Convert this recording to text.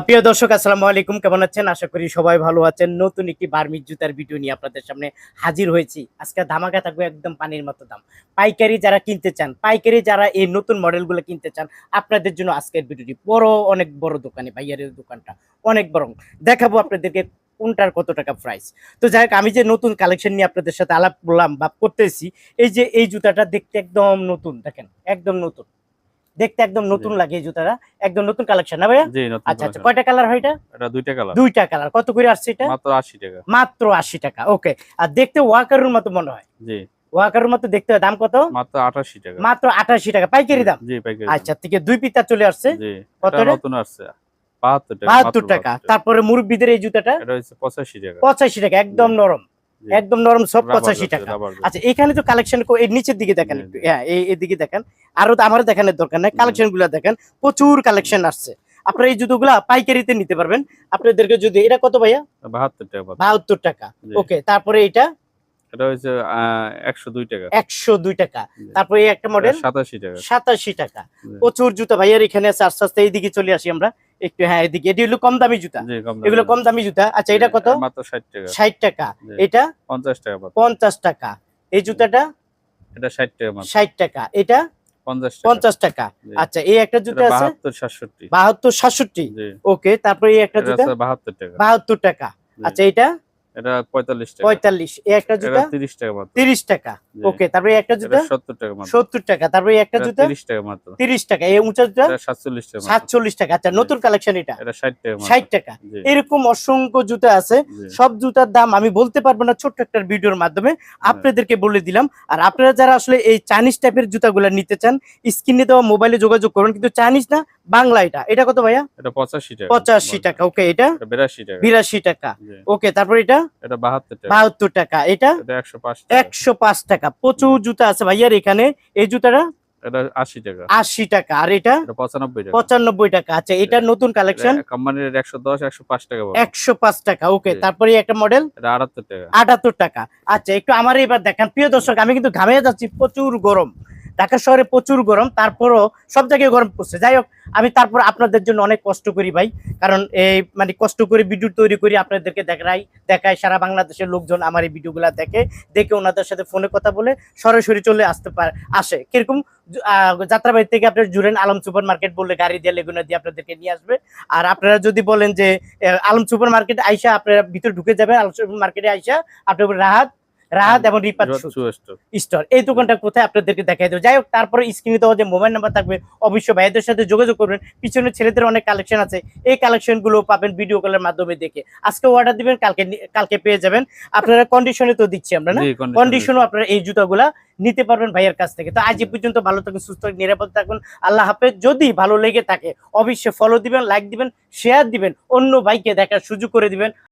প্রিয় দর্শক, আসসালামু আলাইকুম। কেমন আছেন? আশা করি সবাই ভালো আছেন। নতুন একটি বার্মিজ জুতার ভিডিও নিয়ে আপনাদের সামনে হাজির হয়েছি। আজকে ধামাকা থাকবে একদম পানির মতো দাম। পাইকারি যারা কিনতে চান, পাইকারি যারা এই নতুন মডেলগুলো কিনতে চান, আপনাদের জন্য আজকের ভিডিওটি বড়, অনেক বড় দোকানে ভাইয়ারের দোকানটা অনেক বড়। দেখাবো আপনাদেরকে কোনটার কত টাকা প্রাইস তো যাই হোক, আমি যে নতুন কালেকশন নিয়ে আপনাদের সাথে আলাপ করলাম বা করতেছি, এই যে এই জুতাটা দেখতে একদম নতুন, দেখেন, একদম নতুন। দেখতে একদম নতুন লাগে এই জুতাটা। একদম নতুন কালেকশন না ভাইয়া? আচ্ছা আচ্ছা কয়টা কালার হয় এটা? এটা দুইটা কালার দুইটা কালার কত করে আসছে এটা? মাত্র আশি টাকা। মাত্র আশি টাকা ওকে। আর দেখতে ওয়াকারের মতো মনে হয়? জি। ওয়াকারের মতো দেখতে দাম কত? মাত্র আটাশি টাকা। মাত্র আঠাশি টাকা। পাইকারি দাম? জি পাইকারি আচ্ছা থেকে দুই পিতা চলে আসছে। জি কত নতুন আসছে। বাহাত্তর টাকা বাহাত্তর মাত্র টাকা। 72 টাকা। তারপরে মুরব্বীদের এই জুতাটা? এটা হচ্ছে পঁচাশি টাকা। পঁচাশি টাকা একদম নরম। একদম নরম সব পঁচাশি টাকা। আচ্ছা এখানে তো কালেকশন এর নিচের দিকে দেখেন একটু হ্যাঁ এই এদিকে দেখেন। আরও তো আমার দেখানোর দরকার নাই। কালেকশনগুলো দেখেন প্রচুর কালেকশন আসছে। আপনারা এই জুতোগুলা পাইকারিতে নিতে পারবেন। আপনাদেরকে যদি এটা কত ভাইয়া? বাহাত্তর টাকা বাহাত্তর টাকা। ওকে তারপরে এটা এটা হচ্ছে একশো দুই টাকা। একশো দুই টাকা। জি। তারপরে এই একটা মডেল সাতাশি টাকা। সাতাশি টাকা। প্রচুর জুতা ভাইয়ার এখানে আছে আস্তে আস্তে এইদিকে চলে আসি আমরা। একটু হ্যাঁ এদিকে। এটি হলো কম দামি জুতা। এগুলো কম দামি জুতা। আচ্ছা এটা কত? মাত্র ষাট টাকা। ষাট টাকা। এটা? পঞ্চাশ টাকা মাত্র। পঞ্চাশ টাকা। এই জুতাটা? এটা ষাট টাকা মাত্র। ষাট টাকা। এটা? পঞ্চাশ টাকা। পঞ্চাশ টাকা। আচ্ছা এই একটা জুতা আছে? বাহাত্তর সাতষট্টি। বাহাত্তর সাতষট্টি। জি। ওকে তারপরে এই একটা জুতা? আছে বাহাত্তর টাকা। বাহাত্তর টাকা। আচ্ছা এটা এটা পঁয়তাল্লিশ টাকা। পঁয়তাল্লিশ। এই একটা জুতা? তিরিশ টাকা মাত্র। তিরিশ টাকা। ওকে তারপরে একটা জুতা? সত্তর টাকা মাত্র। সত্তর টাকা। তারপরে একটা জুতা? তিরিশ টাকা মাত্র। তিরিশ টাকা। এই উঁচা জুতা? এটা সাতচল্লিশ টাকা মাত্র। সাতচল্লিশ টাকা। আচ্ছা নতুন কালেকশন এটা? এটা ষাট টাকা মাত্র। ষাট টাকা। এরকম অসংখ্য জুতা আছে। সব জুতার দাম আমি বলতে পারব না ছোট্ট একটা ভিডিওর মাধ্যমে। আপনাদেরকে বলে দিলাম। আর আপনারা যারা আসলে এই চাইনিজ টাইপের জুতাগুলো নিতে চান স্ক্রিনে দেওয়া মোবাইলে যোগাযোগ করুন। কিন্তু চাইনিজ না বাংলা এটা। এটা কত ভাইয়া? এটা পঁচাশি টাকা। পঁচাশি টাকা। ওকে এটা? এটা বিরাশি টাকা। বিরাশি টাকা। ওকে তারপর এটা? এটা টাকা। এটা এটা একশো পাঁচ টাকা। একশো পাঁচ টাকা। প্রচুর জুতা আছে ভাইয়ার এখানে এই জুতাটা এটা আশি টাকা। আশি টাকা। আর এটা টাকা। আচ্ছা এটা নতুন কালেকশন কোম্পানির একশো দশ একশো পাঁচ টাকা পাবো। একশো পাঁচ টাকা। ওকে। তারপরে একটা মডেল এটা আটাত্তর টাকা। আটাত্তর টাকা। আচ্ছা একটু আমার এবার দেখেন। প্রিয় দর্শক আমি কিন্তু ঘামিয়ে যাচ্ছি প্রচুর গরম। ঢাকা শহরে প্রচুর গরম, তারপরও সব জায়গায় গরম পড়ছে। যাই হোক, আমি তারপর আপনাদের জন্য অনেক কষ্ট করি ভাই, কারণ এই মানে কষ্ট করে ভিডিও তৈরি করি, আপনাদেরকে দেখাই দেখায় সারা বাংলাদেশের লোকজন আমার এই ভিডিওগুলো দেখে দেখে ওনাদের সাথে ফোনে কথা বলে সরাসরি চলে আসতে পারে, আসে। কীরকম যাত্রাবাড়ি থেকে আপনার জুড়েন আলম সুপার মার্কেট বললে গাড়ি দিয়ে লেগুনা দিয়ে আপনাদেরকে নিয়ে আসবে। আর আপনারা যদি বলেন যে আলম সুপার মার্কেট আইসা আপনারা ভিতরে ঢুকে যাবেন, আলম সুপার মার্কেটে আইসা আপনার রাহাত রাহাত এবং রিপাত। স্টোর। এই দোকানটা কোথায় আপনাদেরকে দেখাই দেবো। যাই হোক তারপরে স্ক্রিনে দেওয়া যে মোবাইল নাম্বার থাকবে অবশ্যই ভাইদের সাথে যোগাযোগ করবেন। পিছনে ছেলেদের অনেক কালেকশন আছে। এই কালেকশনগুলো পাবেন ভিডিও কলের মাধ্যমে দেখে। আজকে অর্ডার দিবেন কালকে কালকে পেয়ে যাবেন। আপনারা কন্ডিশনে তো দিচ্ছি আমরা না? কন্ডিশনও আপনারা এই জুতাগুলা নিতে পারবেন ভাইয়ের কাছ থেকে। তো আজ পর্যন্ত ভালো থাকুন সুস্থ থাকুন, নিরাপদ থাকুন। আল্লাহ হাফেজ। যদি ভালো লেগে থাকে অবশ্যই ফলো দিবেন লাইক দিবেন শেয়ার দিবেন। অন্য ভাইকে দেখার সুযোগ করে দিবেন।